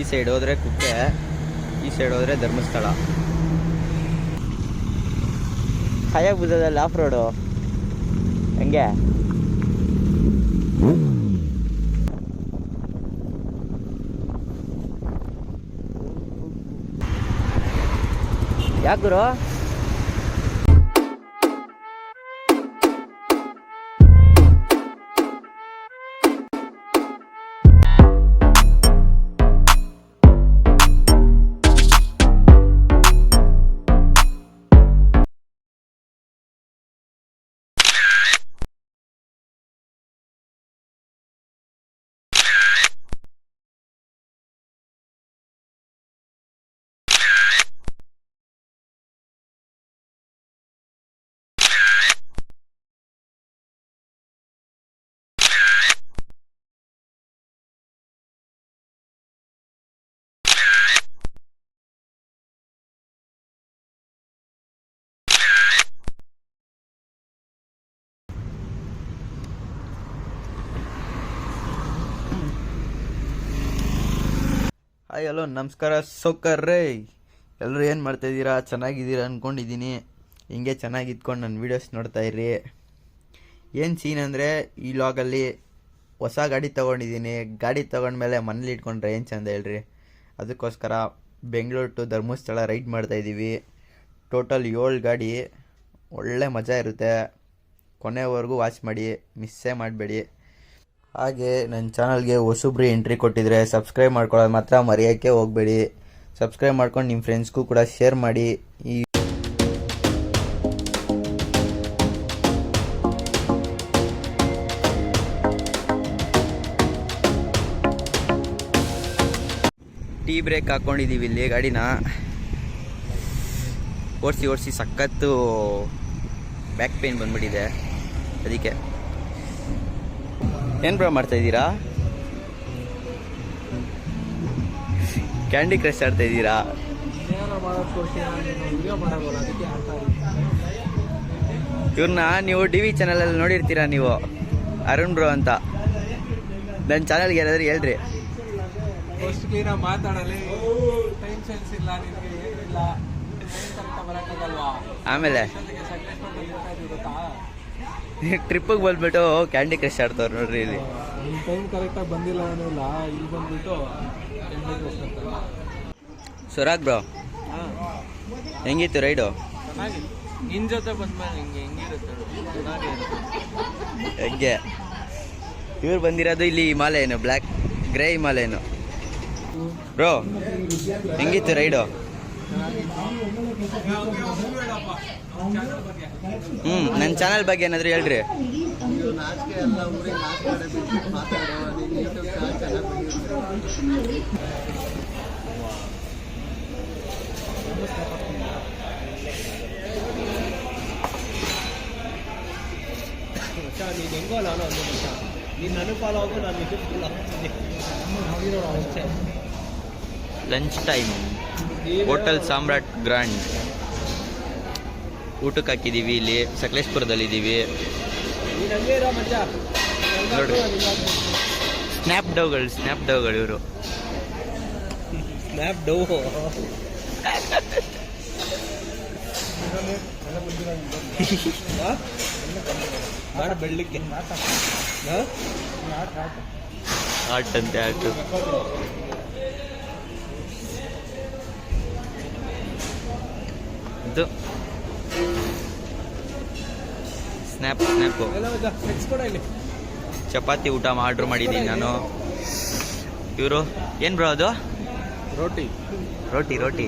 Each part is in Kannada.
ಈ ಸೈಡ್ ಹೋದ್ರೆ ಕುಕ್ಕೆ ಈ ಸೈಡ್ ಹೋದ್ರೆ ಧರ್ಮಸ್ಥಳ. ಹಯಾಬುಜದಲ್ಲಿ of road. ಹೆಂಗೆ? ಯಾಕೆ ಹಾಯ್, ಹಲೋ, ನಮಸ್ಕಾರ ಸೌಕರ್ರೇ ಎಲ್ಲರೂ ಏನು ಮಾಡ್ತಾಯಿದ್ದೀರಾ ಚೆನ್ನಾಗಿದ್ದೀರಾ ಅಂದ್ಕೊಂಡಿದ್ದೀನಿ ಹಿಂಗೆ ಚೆನ್ನಾಗಿ ಇದ್ಕೊಂಡು ನನ್ನ ವೀಡಿಯೋಸ್ ನೋಡ್ತಾ ಇರ್ರಿ. ಏನು ಸೀನ್ ಅಂದರೆ, ಈ ಲಾಗಲ್ಲಿ ಹೊಸ ಗಾಡಿ ತೊಗೊಂಡಿದ್ದೀನಿ. ಗಾಡಿ ತೊಗೊಂಡ್ಮೇಲೆ ಮನೇಲಿ ಇಟ್ಕೊಂಡ್ರೆ ಏನು ಚೆಂದ ಹೇಳ್ರಿ? ಅದಕ್ಕೋಸ್ಕರ ಬೆಂಗಳೂರು ಟು ಧರ್ಮಸ್ಥಳ ರೈಡ್ ಮಾಡ್ತಾಯಿದ್ದೀವಿ ಟೋಟಲ್ ಏಳು ಗಾಡಿ. ಒಳ್ಳೆ ಮಜಾ ಇರುತ್ತೆ. ಕೊನೆವರೆಗೂ ವಾಚ್ ಮಾಡಿ ಮಿಸ್ಸೇ ಮಾಡಬೇಡಿ. ಹಾಗೆ ನನ್ನ ಚಾನಲ್ಗೆ ಹೊಸೊಬ್ರು ಎಂಟ್ರಿ ಕೊಟ್ಟಿದ್ರೆ ಸಬ್ಸ್ಕ್ರೈಬ್ ಮಾಡ್ಕೊಳ್ಳೋದು ಮಾತ್ರ ಮರೆಯೋಕ್ಕೆ ಹೋಗಬೇಡಿ. ಸಬ್ಸ್ಕ್ರೈಬ್ ಮಾಡ್ಕೊಂಡು ನಿಮ್ಮ ಫ್ರೆಂಡ್ಸ್ಗೂ ಕೂಡ ಶೇರ್ ಮಾಡಿ. ಈ ಟೀ ಬ್ರೇಕ್ ಹಾಕ್ಕೊಂಡಿದ್ದೀವಿ ಇಲ್ಲಿ ಗಾಡಿನ. ಓಡಿಸಿ ಓಡಿಸಿ ಸಖತ್ತು ಬ್ಯಾಕ್ ಪೇನ್ ಬಂದ್ಬಿಟ್ಟಿದೆ. ಅದಕ್ಕೆ ಏನು ಬ್ರೋ ಮಾಡ್ತಾ ಇದ್ದೀರಾ? ಕ್ಯಾಂಡಿ ಕ್ರಶ್ ಆಡ್ತಾ ಇದ್ದೀರಾ? ಇವ್ರನ್ನ ನೀವು ಟಿ ವಿ ಚಾನಲಲ್ಲಿ ನೋಡಿರ್ತೀರಾ ನೀವು? ಅರುಣ್ ಬ್ರೋ ಅಂತ. ನನ್ನ ಚಾನಲ್ಗೆ ಯಾರಾದ್ರೂ ಹೇಳ್ರಿ. ಆಮೇಲೆ. ಟ್ರಿಪ್ಪಿಗೆ ಬಂದ್ಬಿಟ್ಟು ಕ್ಯಾಂಡಿ ಕ್ರಶ್ ಆಡ್ತಾವ್ರು ನೋಡ್ರಿ ಇಲ್ಲಿ ನಿಮ್ಮ ಟೈಮ್ ಕರೆಕ್ಟಾಗಿ ಬಂದಿಲ್ಲ ಅನ್ನೋಲ್ಲ ಇಲ್ಲಿ ಬಂದ್ಬಿಟ್ಟು ಸುರಾಗ್ ಬ್ರೋ ಹಾಂ ಹೆಂಗಿತ್ತು ರೈಡು ಚೆನ್ನಾಗಿ ನಿನ್ನ ಜೊತೆ ಬಂದ್ಮೇಲೆ ಹಿಂಗೆ ಹೆಂಗಿರುತ್ತೆ ಹೆಂಗೆ ಇವ್ರು ಬಂದಿರೋದು ಇಲ್ಲಿ Himalayan black grey Himalayan bro ಹೆಂಗಿತ್ತು ರೈಡು ಹ್ಞೂ ನನ್ನ ಚಾನಲ್ ಬಗ್ಗೆ ಏನಾದರೂ ಹೇಳ್ರಿ. ಹೆಂಗೋ ನಾನು ಒಂದು ನಿಮಿಷ ಅನುಪಾಲ ಹೋಗು ನಾನು lunch time hotel Samrat grand ಊಟಕ್ಕೆ ಹಾಕಿದ್ದೀವಿ ಇಲ್ಲಿ ಸಕಲೇಶ್ಪುರದಲ್ಲಿದ್ದೀವಿ. ಇದ್ದೀವಿ ನೋಡ್ರಿ. ಸ್ನ್ಯಾಪ್ ಡೌಗಳು ಸ್ನ್ಯಾಪ್ ಡೌಗಳು ಇವರು. ಸ್ನ್ಯಾಪ್ ಡೌ ಬೆಳ್ಳಿಕ್ಕೆ ಅಂತೆ ಸ್ನ್ಯಾಪ್ ಸ್ನ್ಯಾಪು ಚಪಾತಿ ಊಟ ಆರ್ಡರ್ ಮಾಡಿದ್ದೀನಿ ನಾನು. ಇವರು? ಏನು ಬ್ರೋ ಅದು? ರೋಟಿ. ರೋಟಿ ರೋಟಿ.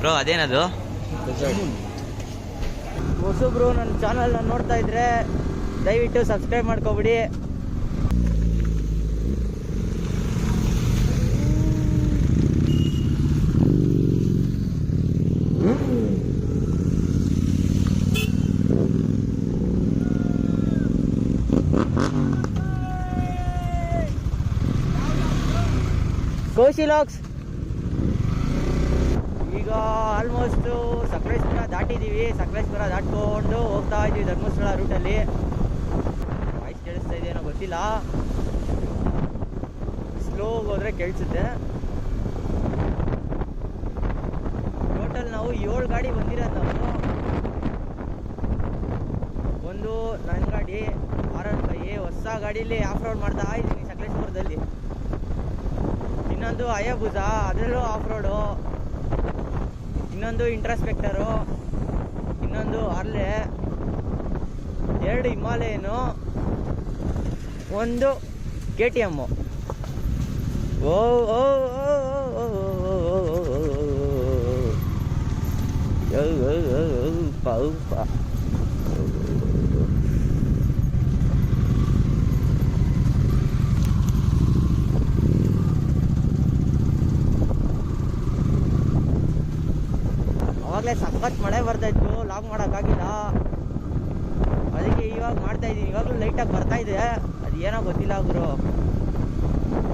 ಬ್ರೋ ಅದೇನದು? ಹೊಸಬ್ರು ನನ್ನ ಚಾನಲ್ನ ನೋಡ್ತಾ ಇದ್ರೆ ದಯವಿಟ್ಟು ಸಬ್ಸ್ಕ್ರೈಬ್ ಮಾಡ್ಕೊಬಿಡಿ. ಕೌಶಿಲಾಕ್ಸ್ ಈಗ ಆಲ್ಮೋಸ್ಟ್ ಸಕಲೇಶ್ವರ ದಾಟಿದೀವಿ ಸಕಲೇಶ್ವರ ದಾಟ್ಕೊಂಡು ಹೋಗ್ತಾ ಇದ್ದೀವಿ ಧರ್ಮಸ್ಥಳ ರೂಟಲ್ಲಿ ವಾಯ್ಸ್ ಕೇಳಿಸ್ತಾ ಇದೇನೋ ಗೊತ್ತಿಲ್ಲ. ಸ್ಲೋ ಹೋದರೆ ಕೇಳಿಸುತ್ತೆ. ಟೋಟಲ್ ನಾವು ಏಳು ಗಾಡಿ ಬಂದಿರೋದು ನಾವು. ಒಂದು ನನ್ನ ಗಾಡಿ ಹೊಸ ಗಾಡೀಲಿ ಆಫ್ ರೋಡ್ ಮಾಡ್ತಾ ಇದ್ದೀನಿ ಸಕಲೇಶ್ಪುರದಲ್ಲಿ ಇನ್ನೊಂದು ಅಯಬುಜ ಅದರಲ್ಲೂ ಆಫ್ ರೋಡು ಇನ್ನೊಂದು ಇಂಟ್ರಾಸ್ಪೆಕ್ಟರು ಇನ್ನೊಂದು ಅರ್ಲೆ ಎರಡು ಹಿಮಾಲಯನು ಒಂದು ಕೆ ಟಿ ಎಮ್ಮು ಓ ಓ ಓ, ಇವಾಗಲೇ ಸಖತ್ ಮಳೆ ಬರ್ತಾಯಿತ್ತು. ಲಾಗ್ ಮಾಡೋಕ್ಕಾಗಿಲ್ಲ. ಅದಕ್ಕೆ ಇವಾಗ ಮಾಡ್ತಾ ಇದ್ದೀನಿ. ಇವಾಗಲೂ ಲೈಟಾಗಿ ಬರ್ತಾ ಇದೆ. ಅದು ಏನೋ ಗೊತ್ತಿಲ್ಲ ಗುರು.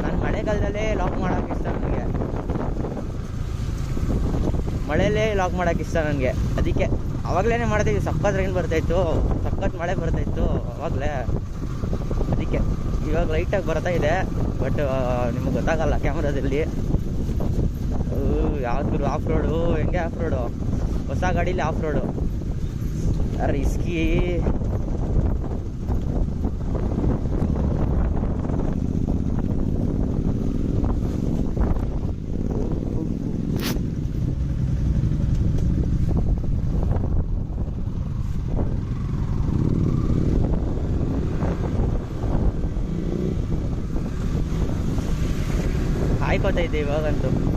ನಾನು ಮಳೆಗಾಲದಲ್ಲೇ ಲಾಗ್ ಮಾಡೋಕೆ ಇಷ್ಟ ನನಗೆ. ಮಳೆಯಲ್ಲೇ ಲಾಗ್ ಮಾಡೋಕೆ ಇಷ್ಟ ನನಗೆ. ಅದಕ್ಕೆ ಆವಾಗಲೇ ಮಾಡ್ತಾಯಿದ್ವಿ ಸಖತ್ ರೈನ್ ಬರ್ತಾಯಿತ್ತು. ಸಖತ್ ಮಳೆ ಬರ್ತಾಯಿತ್ತು ಅವಾಗಲೇ. ಅದಕ್ಕೆ ಇವಾಗ ಲೈಟಾಗಿ ಬರ್ತಾ ಇದೆ. ಬಟ್ ನಿಮಗೆ ಗೊತ್ತಾಗಲ್ಲ ಕ್ಯಾಮ್ರಾದಲ್ಲಿ ಯಾವ್ದು ಆಫ್ ರೋಡು ಹೆಂಗೆ ಆಫ್ ರೋಡು ಹೊಸ ಗಾಡೀಲಿ ಆಫ್ ರೋಡು ರಿಸ್ಕಿ ಕಾಯ್ಕೋತಾ ಇದ್ದೆ ಇವಾಗಂತೂ.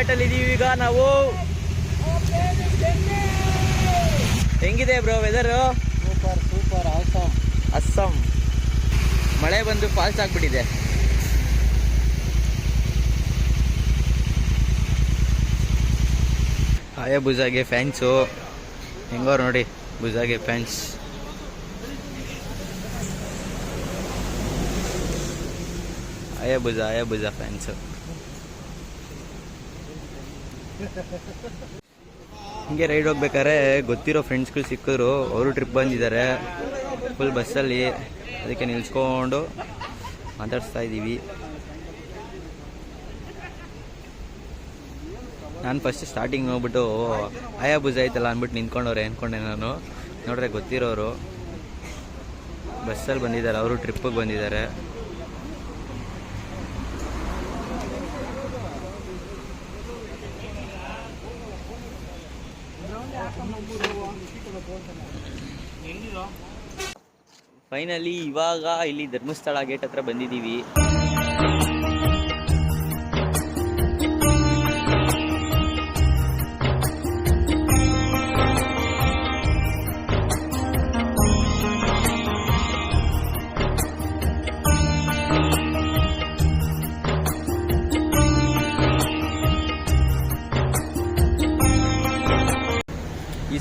ಘಾಟಲ್ಲಿ ಇದೀವಿ ಈಗ ನಾವು. ಹೆಂಗಿದೆ bro weather super super awesome awesome ಮಳೆ ಬಂದು ಫಾಲ್ಸ್ ಆಗ್ಬಿಟ್ಟಿದೆ. ಆಯ ಬುಜಾಗೆ ಫ್ಯಾನ್ಸು ಹೆಂಗೋರು ನೋಡಿ ಬುಜಾಗೆ ಫ್ಯಾನ್ಸ್ ಆಯ ಭುಜ ಆಯ ಭುಜ ಫ್ಯಾನ್ಸು ಹಿಂಗೆ ರೈಡ್ ಹೋಗ್ಬೇಕಾದ್ರೆ ಗೊತ್ತಿರೋ ಫ್ರೆಂಡ್ಸ್ಗಳು ಸಿಕ್ಕಿದ್ರು. ಅವರು ಟ್ರಿಪ್ ಬಂದಿದ್ದಾರೆ. ಫುಲ್ ಬಸ್ಸಲ್ಲಿ ಅದಕ್ಕೆ ನಿಲ್ಸ್ಕೊಂಡು ಮಾತಾಡಿಸ್ತಾ ಇದ್ದೀವಿ. ನಾನು ಫಸ್ಟ್ ಸ್ಟಾರ್ಟಿಂಗ್ ಹೋಗ್ಬಿಟ್ಟು, ಆಯಾ ಭುಜ ಆಯ್ತಲ್ಲ? ಅಂದ್ಬಿಟ್ಟು ನಿಂತ್ಕೊಂಡವ್ರೆ ಅಂದ್ಕೊಂಡೆ ನಾನು. ನೋಡ್ರೆ ಗೊತ್ತಿರೋರು. ಬಸ್ಸಲ್ಲಿ ಬಂದಿದ್ದಾರೆ, ಅವರು ಟ್ರಿಪ್ಪಿಗೆ ಬಂದಿದ್ದಾರೆ. ಫೈನಲಿ ಇವಾಗ ಇಲ್ಲಿ ಧರ್ಮಸ್ಥಳ ಗೇಟ್ ಹತ್ರ ಬಂದಿದ್ದೀವಿ.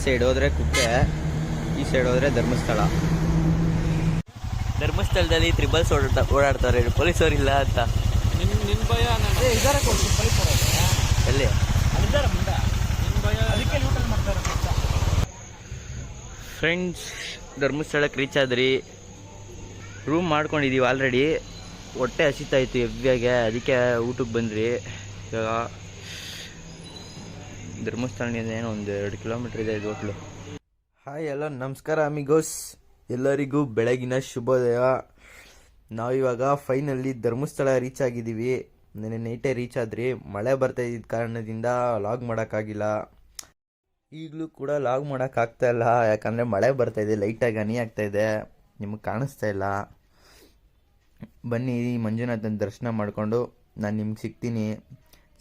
ಸೈಡ್ ಹೋದ್ರೆ ಕುಕ್ಕೆ ಈ ಸೈಡ್ ಹೋದ್ರೆ ಧರ್ಮಸ್ಥಳ. ಧರ್ಮಸ್ಥಳದಲ್ಲಿ ತ್ರಿಬಲ್ಸ್ ಓಡಾಡ್ತಾ ಓಡಾಡ್ತಾರೆ ಪೊಲೀಸವ್ರು ಇಲ್ಲ ಅಂತ. ಭಯ ಎಲ್ಲಿ? ಅಲ್ಲಿದ್ದಾರೆ ಮುಂದೆ? ನಿನ್ ಭಯ ಅದಕ್ಕೆ ಲೂಟಲ್ ಮಾಡ್ತಾರೆ ಫ್ರೆಂಡ್ಸ್ ಧರ್ಮಸ್ಥಳಕ್ಕೆ ರೀಚ್ ಆದ್ರಿ. ರೂಮ್ ಮಾಡ್ಕೊಂಡಿದೀವಿ ಆಲ್ರೆಡಿ ಹೊಟ್ಟೆ ಹಸಿತಾಯಿತ್ತು ಹೆವ್ವಿಯಾಗೆ ಅದಕ್ಕೆ ಊಟಕ್ಕೆ ಬಂದ್ರಿ ಇವಾಗ ಧರ್ಮಸ್ಥಳದಿಂದ ಏನೋ ಒಂದು ಎರಡು ಕಿಲೋಮೀಟ್ರ್ ಇದೆ ಇದು ಹೋಟ್ಲು. ಹಾಯ್, ಎಲ್ಲ ನಮಸ್ಕಾರ, ಅಮಿಗೋಸ್. ಎಲ್ಲರಿಗೂ ಬೆಳಗಿನ ಶುಭೋದಯ. ನಾವಿವಾಗ ಫೈನಲಿ ಧರ್ಮಸ್ಥಳ ರೀಚ್ ಆಗಿದ್ದೀವಿ. ನೆನ್ನೆ ನೈಟೇ ರೀಚ್ ಆದ್ರಿ ಮಳೆ ಬರ್ತಾ ಇದ್ದ ಕಾರಣದಿಂದ ಲಾಗ್ ಮಾಡೋಕ್ಕಾಗಿಲ್ಲ ಈಗಲೂ ಕೂಡ ಲಾಗ್ ಮಾಡೋಕ್ಕಾಗ್ತಾ ಇಲ್ಲ. ಯಾಕಂದರೆ ಮಳೆ ಬರ್ತಾ ಇದೆ ಲೈಟಾಗಿ ಹನಿ ಆಗ್ತಾ ಇದೆ. ನಿಮಗೆ ಕಾಣಿಸ್ತಾ ಇಲ್ಲ. ಬನ್ನಿ, ಮಂಜುನಾಥನ ದರ್ಶನ ಮಾಡಿಕೊಂಡು ನಾನು ನಿಮ್ಗೆ ಸಿಗ್ತೀನಿ.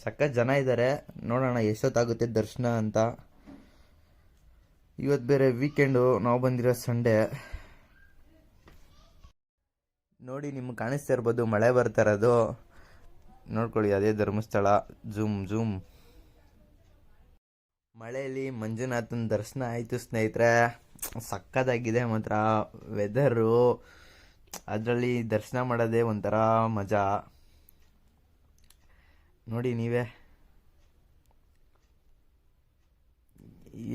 ಸಖತ್ ಜನ ಇದ್ದಾರೆ ನೋಡೋಣ, ಎಷ್ಟೊತ್ತಾಗುತ್ತೆ ದರ್ಶನ ಅಂತ. ಇವತ್ತು ಬೇರೆ ವೀಕೆಂಡು ನಾವು ಬಂದಿರೋ ಸಂಡೇ ನೋಡಿ, ನಿಮ್ಗೆ ಕಾಣಿಸ್ತಾ ಇರ್ಬೋದು, ಮಳೆ ಬರ್ತಾ ಇರೋದು. ನೋಡ್ಕೊಳ್ಳಿ, ಅದೇ ಧರ್ಮಸ್ಥಳ. ಜೂಮ್ ಜೂಮ್ ಮಳೆಯಲ್ಲಿ ಮಂಜುನಾಥನ ದರ್ಶನ ಆಯಿತು ಸ್ನೇಹಿತರೆ. ಸಕ್ಕದಾಗಿದೆ ಮಾತ್ರ. ವೆದರು ಅದರಲ್ಲಿ ದರ್ಶನ ಮಾಡೋದೇ ಒಂಥರ ಮಜಾ. ನೋಡಿ ನೀವೇ.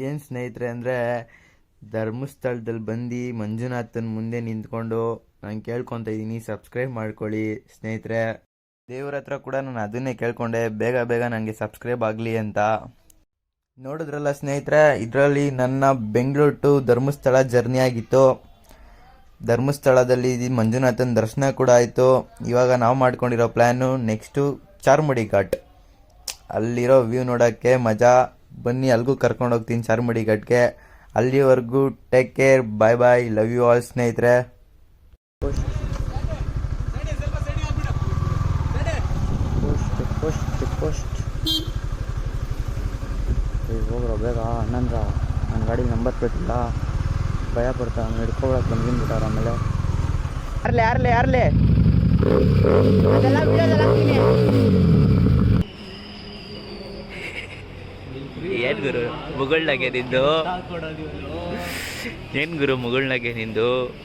ಏನು ಸ್ನೇಹಿತರೆ ಅಂದರೆ, ಧರ್ಮಸ್ಥಳದಲ್ಲಿ ಬಂದು ಮಂಜುನಾಥನ ಮುಂದೆ ನಿಂತ್ಕೊಂಡು ನಾನು ಕೇಳ್ಕೊತ ಇದ್ದೀನಿ ಸಬ್ಸ್ಕ್ರೈಬ್ ಮಾಡ್ಕೊಳ್ಳಿ ಸ್ನೇಹಿತರೆ. ದೇವ್ರ ಹತ್ರ ಕೂಡ ನಾನು ಅದನ್ನೇ ಕೇಳ್ಕೊಂಡೆ, ಬೇಗ ಬೇಗ ನನಗೆ ಸಬ್ಸ್ಕ್ರೈಬ್ ಆಗಲಿ ಅಂತ. ನೋಡಿದ್ರಲ್ಲ ಸ್ನೇಹಿತರೆ, ಇದರಲ್ಲಿ ನನ್ನ ಬೆಂಗಳೂರು ಟು ಧರ್ಮಸ್ಥಳ ಜರ್ನಿ ಆಗಿತ್ತು. ಧರ್ಮಸ್ಥಳದಲ್ಲಿ ಮಂಜುನಾಥನ ದರ್ಶನ ಕೂಡ ಆಯಿತು. ಇವಾಗ ನಾವು ಮಾಡ್ಕೊಂಡಿರೋ ಪ್ಲ್ಯಾನು ನೆಕ್ಸ್ಟು ಚಾರ್ಮಡಿ ಘಾಟ್ ಅಲ್ಲಿರೋ ವ್ಯೂ ನೋಡೋಕ್ಕೆ ಮಜಾ. ಬನ್ನಿ ಅಲ್ಲಿಗೂ ಕರ್ಕೊಂಡು ಹೋಗ್ತೀನಿ ಚಾರ್ಮಡಿ ಘಾಟ್ಗೆ ಅಲ್ಲಿವರೆಗೂ take care bye bye love you all ಸ್ನೇಹಿತರೆ. ಹೋಗ್ರೋ ಬೇಗ ಅಣ್ಣಂದ್ರ ನನ್ನ ಗಾಡಿ ನಂಬರ್ ಬಿಟ್ಟಿಲ್ಲ ಭಯ ಪಡ್ತಾ ಹಿಡ್ಕೊಳಕ್ಕೆ ಬಂದ್ಬಿಟ್ಟಾರ ಆಮೇಲೆ ಯಾರ್ಲೆ ಯಾರ್ಲೆ ಯಾರ್ಲೆ? ಏನು ಗುರು? ಮುಗುಳ್ನಾಗೆ ನಿಂದು? ಏನು ಗುರು ಮುಗುಳ್ನಾಗೆ ನಿಂದು?